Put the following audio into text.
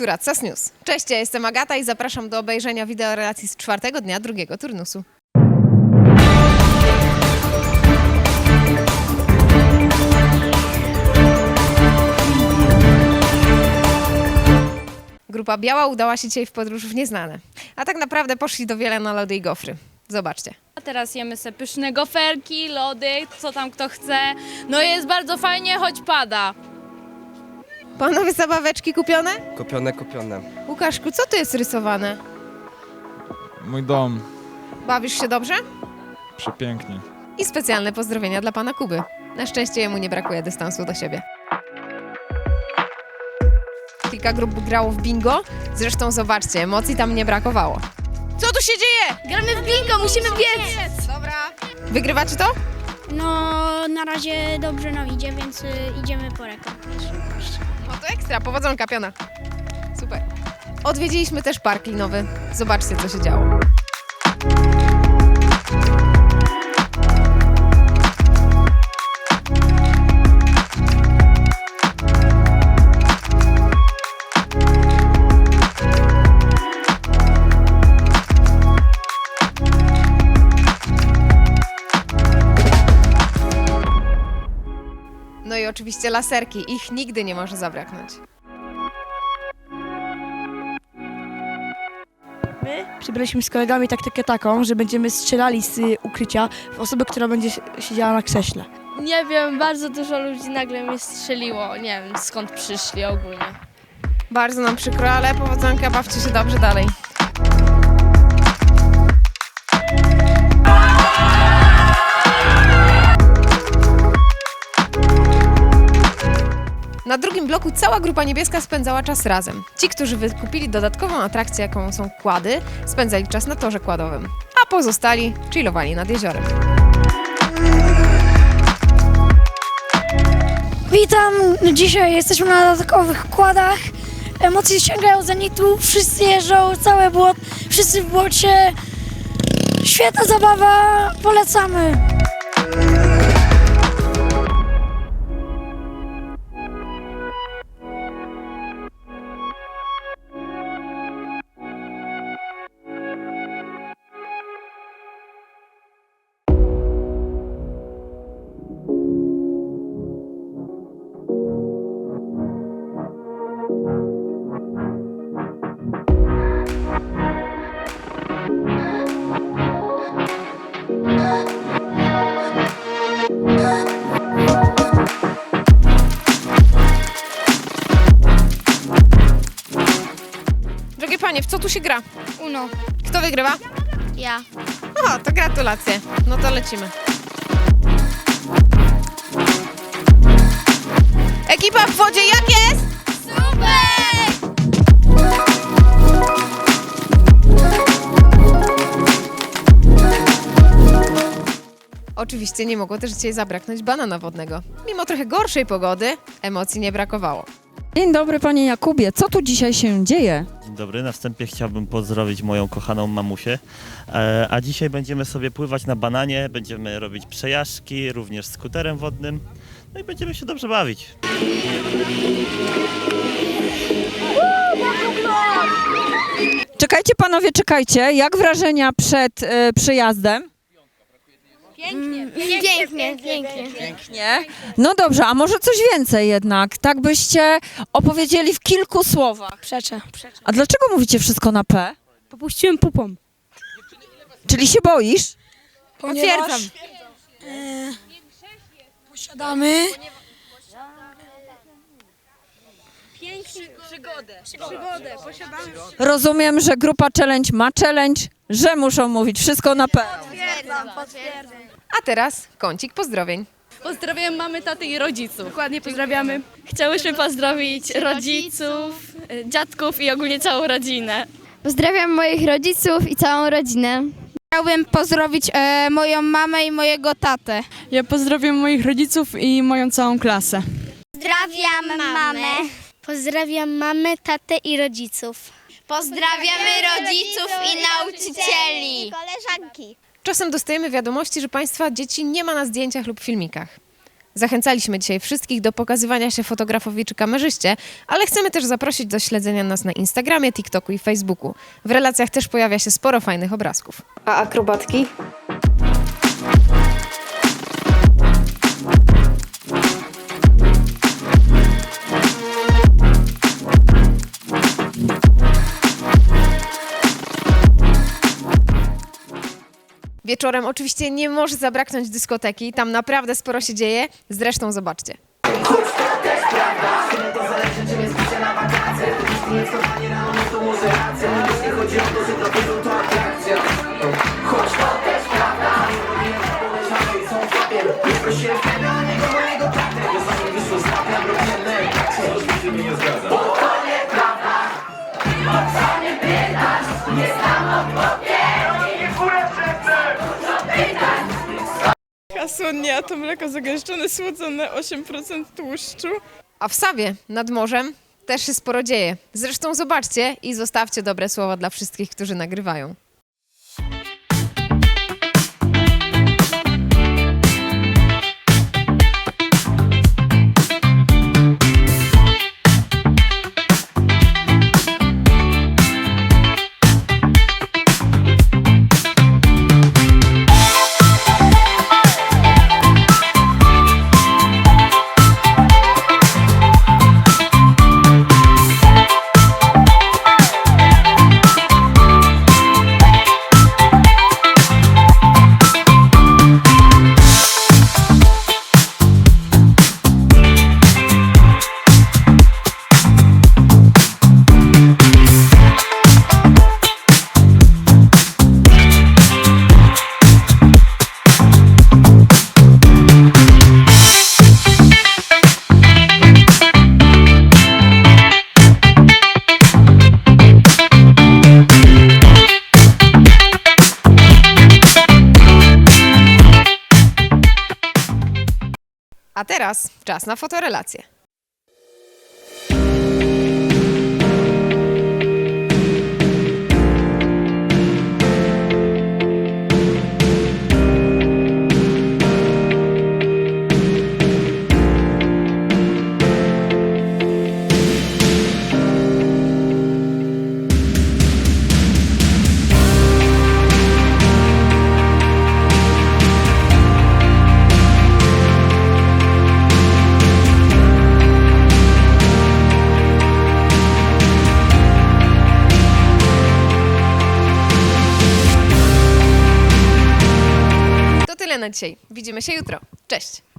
która CAS News. Cześć, ja jestem Agata i zapraszam do obejrzenia wideo relacji z czwartego dnia drugiego turnusu. Grupa Biała udała się dzisiaj w podróż w nieznane. A tak naprawdę poszli do wiele na lody i gofry. Zobaczcie. A teraz jemy se pyszne goferki, lody, co tam kto chce. No jest bardzo fajnie, choć pada. Panowie zabaweczki kupione? Kupione, kupione. Łukaszku, co tu jest rysowane? Mój dom. Bawisz się dobrze? Przepięknie. I specjalne pozdrowienia dla pana Kuby. Na szczęście jemu nie brakuje dystansu do siebie. Kilka grup grało w bingo, zresztą zobaczcie, emocji tam nie brakowało. Co tu się dzieje? Gramy w bingo, musimy biec! Dobra. Wygrywacie to? No, na razie dobrze nam idzie, więc y, idziemy po rekord. Ekstra, powodzonka piona. Super. Odwiedziliśmy też park linowy. Zobaczcie, co się działo. Oczywiście laserki, ich nigdy nie może zabraknąć. My przybraliśmy z kolegami taktykę taką, że będziemy strzelali z y, ukrycia w osobę, która będzie si- siedziała na krześle. Nie wiem, bardzo dużo ludzi nagle mnie strzeliło. Nie wiem skąd przyszli ogólnie. Bardzo nam przykro, ale powodzonka, bawcie się dobrze dalej. Drugim bloku cała grupa niebieska spędzała czas razem. Ci, którzy wykupili dodatkową atrakcję, jaką są kłady, spędzali czas na torze kładowym, a pozostali chillowali nad jeziorem. Witam, dzisiaj jesteśmy na dodatkowych kładach. Emocje sięgają zenitu, wszyscy jeżdżą, całe błot, wszyscy w błocie. Świetna zabawa, polecamy. Drogie panie, w co tu się gra? Uno. Kto wygrywa? Ja. O, to gratulacje. No to lecimy. Ekipa w wodzie, jak jest? Oczywiście nie mogło też dzisiaj zabraknąć banana wodnego. Mimo trochę gorszej pogody, emocji nie brakowało. Dzień dobry panie Jakubie, co tu dzisiaj się dzieje? Dzień dobry, na wstępie chciałbym pozdrowić moją kochaną mamusię. E, a dzisiaj będziemy sobie pływać na bananie, będziemy robić przejażdżki, również skuterem wodnym. No i będziemy się dobrze bawić. Czekajcie panowie, czekajcie, jak wrażenia przed e, przyjazdem? Pięknie, pięknie. Nie? No dobrze, a może coś więcej jednak, tak byście opowiedzieli w kilku słowach. Przeczę. A dlaczego mówicie wszystko na P? Popuściłem pupą. Czyli się boisz? Potwierdzam. Posiadamy Rozumiem, że grupa challenge ma challenge, że muszą mówić wszystko na P. A teraz kącik pozdrowień. Pozdrawiam mamy, taty i rodziców. Dokładnie, pozdrawiamy. Chciałyśmy pozdrowić rodziców, dziadków i ogólnie całą rodzinę. Pozdrawiam moich rodziców i całą rodzinę. Chciałbym pozdrowić e, moją mamę i mojego tatę. Ja pozdrawiam moich rodziców i moją całą klasę. Pozdrawiam mamę. Pozdrawiam mamę, tatę i rodziców. Pozdrawiamy rodziców i nauczycieli. Czasem dostajemy wiadomości, że Państwa dzieci nie ma na zdjęciach lub filmikach. Zachęcaliśmy dzisiaj wszystkich do pokazywania się fotografowi czy kamerzyście, ale chcemy też zaprosić do śledzenia nas na Instagramie, TikToku i Facebooku. W relacjach też pojawia się sporo fajnych obrazków. A akrobatki? Wieczorem. Oczywiście nie może zabraknąć dyskoteki, tam naprawdę sporo się dzieje, zresztą zobaczcie. Słodnie, a to mleko zagęszczone, słodzone, 8% tłuszczu. A w Sawie nad morzem też się sporo dzieje. Zresztą zobaczcie i zostawcie dobre słowa dla wszystkich, którzy nagrywają. A teraz czas na fotorelację. Na dzisiaj. Widzimy się jutro. Cześć!